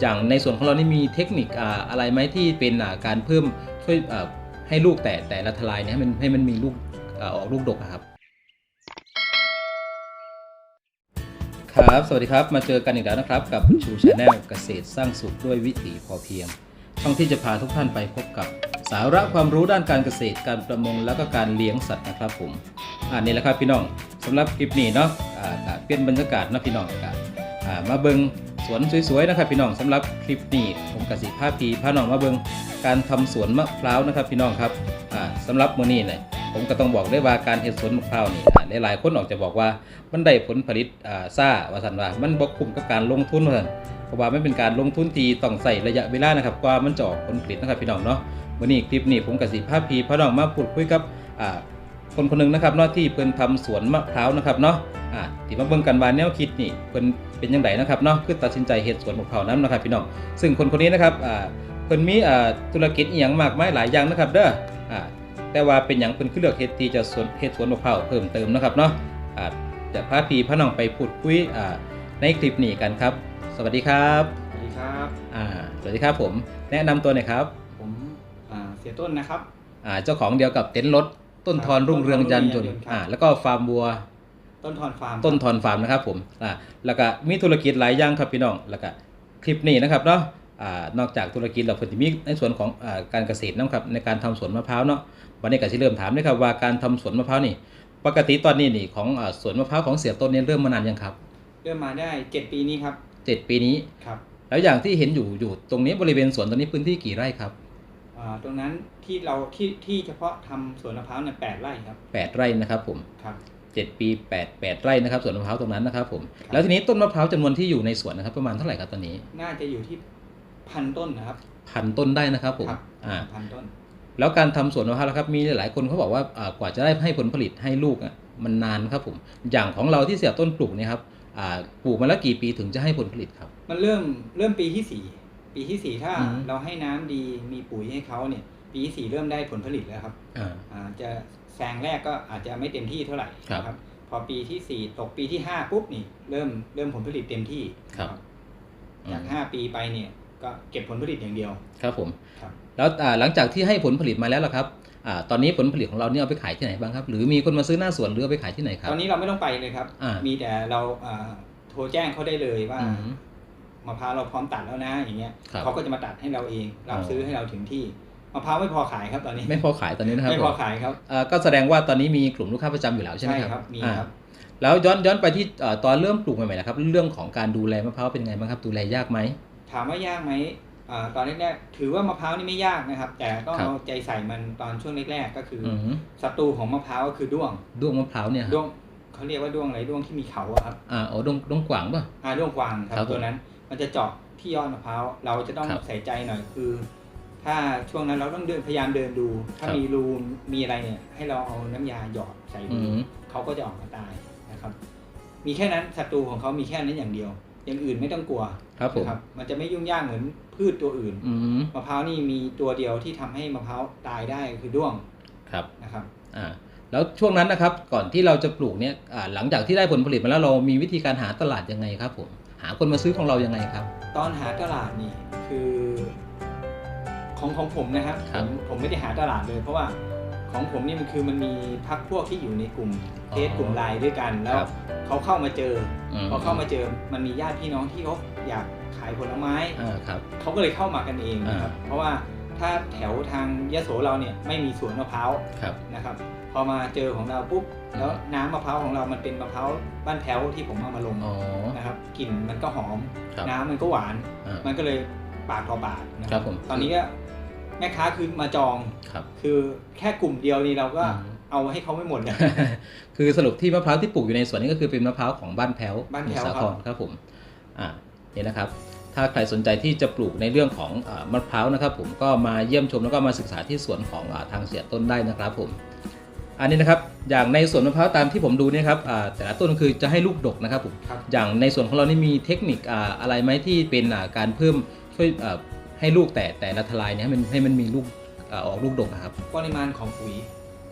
อย่างในส่วนของเรานี่มีเทคนิคอะไรไหมที่เป็นการเพิ่มช่วยให้ลูกแต่แต่ละทลายเนี่ยให้มันให้มันมีลูกออกลูกดกครับ ครับ สวัสดีครับ มาเจอกันอีกแล้วนะครับ กับชูชาแนลเกษตรสร้างสุขด้วยวิถีพอเพียง ช่องที่จะพาทุกท่านไปพบกับสาระความรู้ด้านการเกษตรการประมงแล้วก็การเลี้ยงสัตว์นะครับผมอ่านี่แหละครับพี่น้องสำหรับคลิปนี้เนาะอ่าก็เป็นบรรยากาศนะพี่น้องกันมาเบิง วนสวยๆนะครับพี่น้องสำหรับคลิปนี้ผมกสิภาพีพาน้องมาเบิงการทำสวนมะพร้าวนะครับพี่น้องครับอ่าสำหรับมื้อนี้เนี่ยผมก็ต้องบอกได้ว่าการเฮ็ดสวนมะพร้าวนี่หลายๆคนออกจะบอกว่ามันได้ผลผลิตอ่าซ่าว่าซั่นว่ามันบ่คุ้มกับการลงทุนว่าซั่นเพราะว่าไม่เป็นการลงทุนที่ต้องใส่ระยะเวลานะครับกว่ามันจะออกผลผลิตนะครับพี่น้องเนาะวันนี้คลิปนี้ผมกับสีภาพพีพ่อน้องมาพูดคุยกับอ่าคนคนหนึงนะครับเนาะที่เพิ่นทำสวนมะพร้าวนะครับเนาะอ่าที่มาเบิ่งกันว่าแนวคิดนี่เพิ่น เป็นยังไงนะครับเนาะคือตัดสินใจเฮ็ดสวนมะพร้าวนํนะครับพี่น้องซึ่งคนคนนี้นะครับอ่าเพิ่นมีอ่าธุรกิจอีหยังมากมายหลายอย่างนะครับเด้ออ่าแต่ว่าเป็นหยังเพิ่นคือเลือกเฮ็ดที่จะสวนเฮ็ดสวนมะพร้าวเพิ่มเติมนะครับเนาะอ่าจะพาพี่พ่อน้องไปพูดคุยอ่าในคลิปนี้กันครับ สวัสดีครับสวัสดีครับอ่าสวัสดีครับผมแนะนำตัวหน่อยครับผมอ่าเสียต้นนะครับ อ่าเจ้าของเดียวกับเต็นท์รถต้นทอนรุ่งเรืองยันยนต์ครับอ่าแล้วก็ฟาร์มวัว ต้นทอนฟาร์มต้นทอนฟาร์มนะครับผมอ่าแล้วก็มีธุรกิจหลายอย่างครับพี่น้องแล้วก็คลิปนี้นะครับเนาะอ่านอกจากธุรกิจเราเพิ่นสิมีในส่วนของอ่าการเกษตรนะครับในการทำสวนมะพร้าวเนาะวันนี้ก็สิเริ่มถามเลยครับว่าการทำสวนมะพร้าวนี่ ปกติตอนนี้นี่ของอ่าสวนมะพร้าวของเสียต้นเนี่ยเริ่มมานานยังครับ เริ่มมาได้เจ็ดปีนี้ครับเจ็ดปีนี้ครับแล้วอย่างที่เห็นอยู่อยู่ตรงนี้บริเวณสวนตรงนี้พื้นที่กี่ไร่ครับอ่าตรงนั้นที่เราที่ที่เฉพาะทำสวนมะพร้าวเนี่ยแปดไร่ครับแปดไร่นะครับผมครับ เจ็ดปีแปดแปดไร่นะครับสวนมะพร้าวตรงนั้นนะครับผมครับแล้วทีนี้ต้นมะพร้าวจำนวนที่อยู่ในสวนนะครับประมาณเท่าไหร่ครับตอนนี้ น่าจะอยู่ที่พันต้นนะครับพันต้นได้นะครับผมครับอ่าพันต้น แล้วการทำสวนมะพร้าวนะครับมีหลายคนเขาบอกว่าอ่ากว่าจะได้ให้ผลผลิตให้ลูกอะมันนานครับผมอย่างของเราที่เสียต้นปลูกเนี่ยครับอ่าปลูกมาแล้วกี่ปีถึงจะให้ผลผลิตครับ มันเริ่มเริ่มปีที่สี่ปีที่สี่ถ้าอืมเราให้น้ำดีมีปุ๋ยให้เขาเนี่ย ปีที่สี่เริ่มได้ผลผลิตแล้วครับอ่าอ่าจะแซงแรกก็อาจจะไม่เต็มที่เท่าไหร่ครับนะครับ พอปีที่สี่ตกปีที่ห้าปุ๊บนี่ เริ่มเริ่มผลผลิตเต็มที่ครับจากอืมห้าปีไปเนี่ย ก็เก็บผลผลิตอย่างเดียว ครับผมครับแล้วอ่าหลังจากที่ให้ผลผลิตมาแล้วล่ะครับอ่าตอนนี้ผลผลิตของเราเนี่ยเอาไปขายที่ไหนบ้างครับ หรือมีคนมาซื้อหน้าสวนหรือเอาไปขายที่ไหนครับ ตอนนี้เราไม่ต้องไปเลยครับอ่ามีมีแต่เราอ่าโทรแจ้งเขาได้เลยว่าอืมมะพร้าวเราพร้อมตัดแล้วนะอย่างเงี้ยครับเขาก็จะมาตัดให้เราเองรับอ๋อซื้อให้เราถึงที่ มะพร้าวไม่พอขายครับตอนนี้ ไม่พอขายตอนนี้นะครับไม่พอผมขายครับอ่าก็แสดงว่าตอนนี้มีกลุ่มลูกค้าประจำอยู่แล้วใช่ไหมครับครับมีอ่าครับแล้วย้อนย้อนไปที่เอ่อตอนเริ่มปลูกใหม่ๆนะครับ เรื่องของการดูแลมะพร้าวเป็นไงบ้างครับ ดูแลยากไหมถามว่ายากไหมอ่าตอนแรกๆถือว่ามะพร้าวนี่ไม่ยากนะครับ แต่ต้องครับเอาใจใส่มันตอนช่วงแรกๆก็คือออืมศัตรูของมะพร้าวก็คือด้วงด้วงมะพร้าวเนี่ยครับด้วงเขาเรียกว่าด้วงอะไรด้วงที่มีเขาอะครับอ่าโอ้ด้วงด้วงกวางป่ะอ่าด้วงกวางคครัรับบผมตัวนั้น มันจะเจาะที่ยอดมะพร้าวเราจะต้องครับใส่ใจหน่อยคือ ถ้าช่วงนั้นเราต้องเดินพยายามเดินดู ถ้าครับมีรูมีอะไรเนี่ย ให้เราเอาน้ำยาหยอดใส่อืดูมเขาก็จะออกมาตายนะครับ มีแค่นั้นศัตรูของเขามีแค่นั้นอย่างเดียว อย่างอื่นไม่ต้องกลัวครับผมนะครับมันจะไม่ยุ่งยากเหมือนพืชตัวอื่นอืมมะพร้าวนี่มีตัวเดียวที่ทำให้มะพร้าวตายได้คือด้วงครับนะครับอ่าแล้วช่วงนั้นนะครับก่อนที่เราจะปลูกเนี่ยอ่าหลังจากที่ได้ผลผลิตมาแล้วเรามีวิธีการหาตลาดยังไงครับผมหาคนมาซื้อของเรายังไงครับ ตอนหาตลาดนี่คือ ของของผมนะครับครัผบมผมไม่ได้หาตลาดเลย เพราะว่าของผมนี่มันคือมันมีพักพวกที่อยู่ในกลุ่มอ๋อเฟซกลุ่มไลน์ด้วยกัน แล้วครับ เขาเข้ามาเจออือพอเข้ามาเจอมันมีญาติพี่น้องที่เขาอยากขายผลไม้ อ่าครับ เขาก็เลยเข้ามากันเองนะครับ เพราะว่าถ้าแถวทางยโสเราเนี่ยไม่มีสวนมะพร้าวครับ นะครับ พอมาเจอของเราปุ๊บ แล้วน้ำมะพร้าวของเรามันเป็นมะพร้าวบ้านแถวที่ผมเอามาลงอ๋อ นะครับ กลิ่นมันก็หอม ครับน้ำมันก็หวาน อ่า มันก็เลยปากต่อปากนะครับผม ตอนนี้ก็ แม่ค้าคือมาจองครับ คือแค่กลุ่มเดียวนี่เราก็อืมเอาให้เขาไม่หมดเลยคือสรุปที่มะพร้าวที่ปลูกอยู่ในสวนนี่ก็คือเป็นมะพร้าวของบ้านแพ้วบ้านแพ้วสมุทรสาคครับรครับผมอ่านี่นะครับ ถ้าใครสนใจที่จะปลูกในเรื่องของอามะพร้าวนะครับ ผมก็มาเยี่ยมชมแล้วก็มาศึกษาที่สวนของอาทางเสียต้นได้นะครับผมอันนี้นะครับอย่างในสวนมะพร้าวตามที่ผมดูเนี่ยครับอ่าแต่ละต้นคือจะให้ลูกดกนะครับผมครับอย่างในส่วนของเรานี่มีเทคนิคอ่าอะไรไหมที่เป็นอ่าการเพิ่มช่วยอ่า ให้ลูกแต่แต่ละทลายเนี่ยให้มันให้มันมีลูกอ่าออกลูกดกนะครับ ปริมาณของปุ๋ย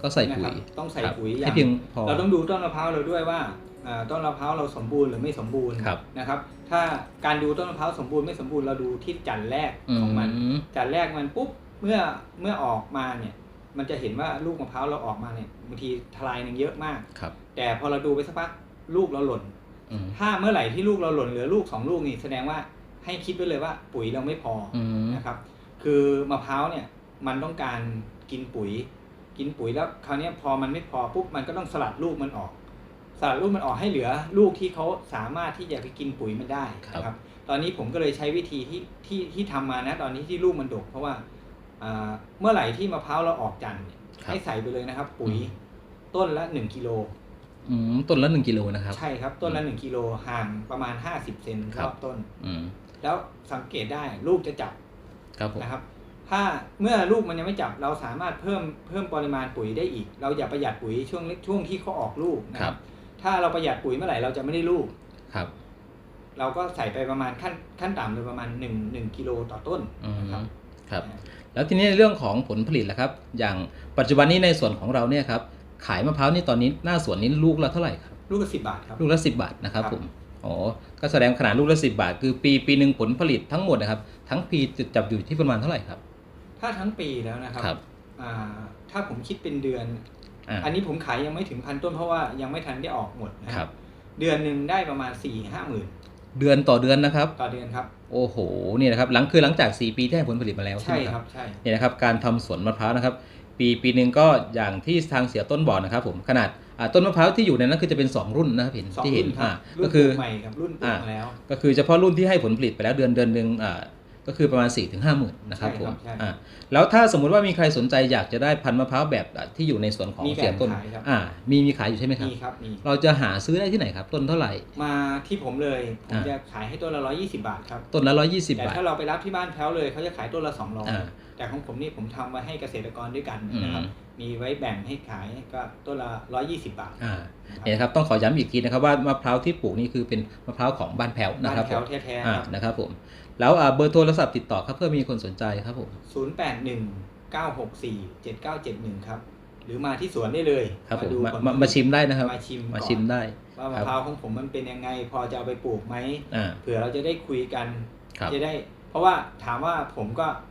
ก็ใส่ปุ๋ยนะครับต้องใส่ครับปุ๋ยอให้ย่าง เพียงพอ เราต้องดูต้นมะพร้าวเราด้วยว่าอ่าต้นมะพร้าวเราสมบูรณ์หรือไม่สมบูรณ์ครับ นะครับ ถ้าการดูต้นมะพร้าวสมบูรณ์ไม่สมบูรณ์เราดูที่จันทร์แรกของมัน อืม จันทร์แรกมันปุ๊บเมื่อเมื่อออกมาเนี่ย มันจะเห็นว่าลูกมะพร้าวเราออกมาเนี่ยบางทีทลายหนึ่งเยอะมาก ครับ แต่พอเราดูไปสักพักลูกเราหล่น อืม ถ้าเมื่อไหร่ที่ลูกเราหล่นเหลือลูกสองลูกนี่แสดงว่า ให้คิดไว้เลยว่าปุ๋ยเราไม่พอออืมนะครับ คือมะพร้าวเนี่ยมันต้องการกินปุ๋ย กินปุ๋ยแล้วคราวเนี้ยพอมันไม่พอปุ๊บมันก็ต้องสลัดลูกมันออก สลัดลูกมันออกให้เหลือลูกที่เขาสามารถที่จะไปกินปุ๋ยมันได้นะครับ ตอนนี้ผมก็เลยใช้วิธีที่ที่ที่ทำมานะตอนนี้ที่ลูกมันดก เพราะว่าอ่าเมื่อไหร่ที่มะพร้าวเราออกจันทร์เนี่ยครับให้ใส่ไปเลยนะครับ ปุ๋ยอืมต้นละหนึ่งกิโลอืมต้นละหนึ่งกิโลนะครับ ใช่ครับ ต้นละหนึ่งกิโลห่างประมาณ50เซนครัรบอบต้นอืม แล้วสังเกตได้ลูกจะจับครับผมนะครับ ถ้าเมื่อลูกมันยังไม่จับเราสามารถเพิ่มเพิ่มปริมาณปุ๋ยได้อีก เราอย่าประหยัดปุ๋ยช่วงช่วงที่เขาออกลูกนะคครัรับบถ้าเราประหยัดปุ๋ยเมื่อไหร่เราจะไม่ได้ลูกครับ เราก็ใส่ไปประมาณขั้นขั้นต่ำเลยประมาณ1 1กิโลต่อต้นอืมนะครับครับ แล้วทีนี้ในเรื่องของผลผลิตล่ะครับ อย่างปัจจุบันนี้ในส่วนของเราเนี่ยครับขายมะพร้าวนี่ตอนนี้หน้าสวนนี้ลูกละเท่าไหร่ครับลูกละสิบบาทครับลูกละสิบาทนะครับครับผม อ๋อ ก็แสดงขนาดลูกละสิบาท คือปีปีหนึ่งผลผลิตทั้งหมดนะครับ ทั้งปีจะจับอยู่ที่ประมาณเท่าไหร่ครับ ถ้าทั้งปีแล้วนะครับครับอ่าถ้าผมคิดเป็นเดือนอ่าอันนี้ผมขายยังไม่ถึงพันต้นเพราะว่ายังไม่ทันได้ออกหมดนะคครัรับบเดือนหนึ่งได้ประมาณ4ี่ห้าหมื่นเดือนต่อเดือนนะครับ ต่อเดือนครับ โอ้โหนี่นะครับหลังคือหลังจาก 4 ปีที่ให้ผลผลิตมาแล้วใช่ไหมครับใช่นี่นะครับการทำสวนมะพร้าวนะครับ ปีปีหนึ่งก็อย่างที่ทางเสียต้นบอกนะครับ ผมขนาดอ่า ต้นมะพร้าวที่อยู่ในนั้นคือจะเป็น 2 รุ่นนะครับเห็นสองที่เห็รุ่นนครัอ่าบรุ่ก็นปคืลูอกใหม่กับรุ่นปลูอ่ากมาแล้วก็คือเฉพาะรุ่นที่ให้ผลผลิตไปแล้วเดือนเดือนหนึ่งอ่าก็คือประมาณ4ี่ถึงห้าหมื่นนะครับใช่ผครัมบใช่อ่าแล้วถ้าสมมุติว่ามีใครสนใจอยากจะได้พันธุ์มะพร้าวแบบอะที่อยู่ในสวนของมีแบ่งเสียต้นขายครับอ่ามีมีขายอยู่ใช่ไหมครับมีครับมีเราจะหาซื้อได้ที่ไหนครับ ต้นเท่าไหร่ มาที่ผมเลยผมอ่าจะขายให้ต้นละร้อยี่สิบาทครับต้นละร้อยยี่สิบแต่บาทถ้าเราไปรับที่บ้านแพ้วเลยเขาจะขายต้นละสองร้อยอ่า แต่ของผมนี่ผมทำไว้ให้เกษตรกรด้วยกันอืมนะครับมีไว้แบ่งให้ขายก็ต้นละร้อยี่สิบาทอ่านะครับเนี่ยนะครับต้องขอย้ำอีกทีนะครับว่ามะพร้าวที่ปลูกนี่คือเป็นมะพร้าวของบ้านแพ้วนะบ้านครับแถวผมแท้ๆอ่าครับนะครับผมแล้วอ่าเบอร์โทรศัพท์ติดต่อครับเพื่อมีคนสนใจครับผมศูนย์แปดหนึ่งเก้าหกสี่เจ็ดเก้าเจ็ดหนึ่งครับหรือมาที่สวนได้เลยครับผมดูมาผลมามาชิมได้นะครับ มาชิมมาก่อนชิมได้ว่ามะครับพร้าวของผมมันเป็นยังไง พอจะเอาไปปลูกไหมอ่าเผื่อเราจะได้คุยกันครับจะได้ เพราะว่าถามว่าผมก็เอ่อ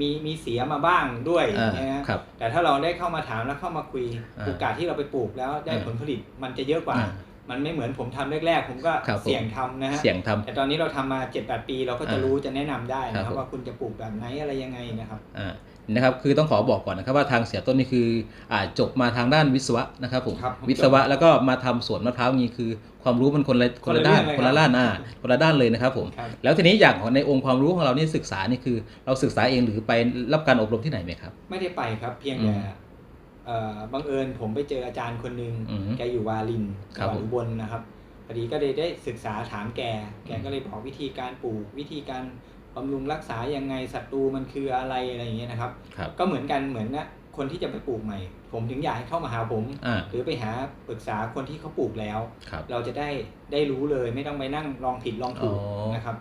มีมีเสียมาบ้างด้วยอ่านะฮะครับแต่ถ้าเราได้เข้ามาถามแล้วเข้ามาคุยอ่าโอกาสที่เราไปปลูกแล้วได้อ่าผลผลิตมันจะเยอะกว่าอ่า มันไม่เหมือนผมทำแรกๆ ผมก็ครับผมเสี่ยงทำนะฮะเสียงทำแต่ตอนนี้เราทำมา7จปีเราก็จะอ่ารู้จะแนะนำได้นะคครัรับบผมว่าคุณจะปลูกแบบไหนอะไรยังไงนะครับอ่านะครับคือต้องขอบอกก่อนนะครับว่าทางเสียต้นนี่คืออ่าจบมาทางด้านวิศวะนะครับผมครับผมวิศวะแล้วก็มาทำสวนมะพร้าวนี่คือ ความรู้มันคนละคนละด้านคนละเรื่องเลยคนละด้านอ่าคนละด้านเลยนะครับผมครับแล้วทีนี้อย่างของในองค์ความรู้ของเรานี่ศึกษานี่คือ เราศึกษาเองหรือไปรับการอบรมที่ไหนไหมครับ ไม่ได้ไปครับเพียงอืแต่มเอ่อ บังเอิญผมไปเจออาจารย์คนหนึ่งอืมแกอยู่วาลินครัจับงหวัดผมอุบลนะครับพอดีก็เลยได้ศึกษาถามแก แกก็เลยบอกวิธีการปลูกวิธีการบำรุงรักษายังไงศัตรูมันคืออะไรอะไรอย่างเงี้ยนะครับครับก็เหมือนกันเหมือนนะคนที่จะไปปลูกใหม่ ผมถึงอยากให้เข้ามาหาผมอ่าหรือไปหาปรึกษาคนที่เขาปลูกแล้วครับเราจะได้ได้รู้เลยไม่ต้องไปนั่งลองผิดลองถูกอ๋อนะครับ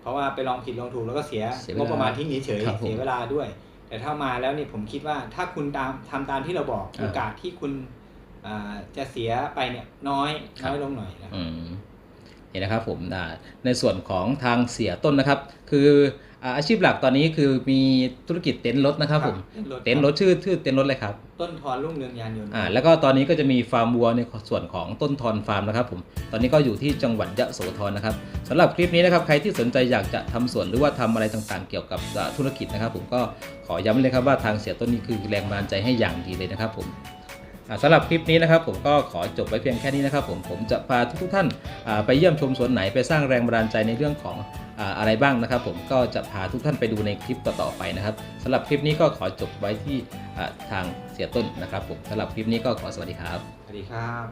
เพราะว่าไปลองผิดลองถูกแล้วก็เสียเสียเวงลาบประมาณทิ้งเฉยครับๆผมเสียเวลาด้วย แต่ถ้ามาแล้วเนี่ยผมคิดว่าถ้าคุณตามทำตามที่เราบอกอ่าโอกาสที่คุณอ่าจะเสียไปเนี่ยน้อยครับน้อยลงหน่อยนะครับอืมเห็นนะครับผมอ่าในส่วนของทางเสียต้นนะครับ คือ อ่าอาชีพหลักตอนนี้คือมีธุรกิจเต็นท์รถนะครับผมเต็นท์รถชื่อชื่อเต็นท์รถอะไรครับ ต้นทอนรุ่งเรืองยานยนต์อ่าแล้วก็ตอนนี้ก็จะมีฟาร์มวัวในส่วนของต้นทอนฟาร์มนะครับผมตอนนี้ก็อยู่ที่จังหวัดยะโสธรนะครับสำหรับคลิปนี้นะครับใครที่สนใจอยากจะทำสวนหรือว่าทำอะไรต่างๆ เกี่ยวกับอ่าธุรกิจนะครับ ผมก็ขอย้ำเลยครับว่าทางเสียต้นนี้คือแรงบันดาลใจให้อย่างดีเลยนะครับผมอ่า สำหรับคลิปนี้นะครับผมก็ขอจบไว้เพียงแค่นี้นะครับผมผมจะพาทุกท่านไปเยี่ยมชมสวนไหนไปสร้างแรงบันดาลใจในเรื่องของอะไรบ้างนะครับ ผมก็จะพาทุกท่านไปดูในคลิปต่อๆไปนะครับสำหรับคลิปนี้ก็ขอจบไว้ที่ทางเสียต้นนะครับ ผมสำหรับคลิปนี้ก็ขอสวัสดีครับสวัสดีครับ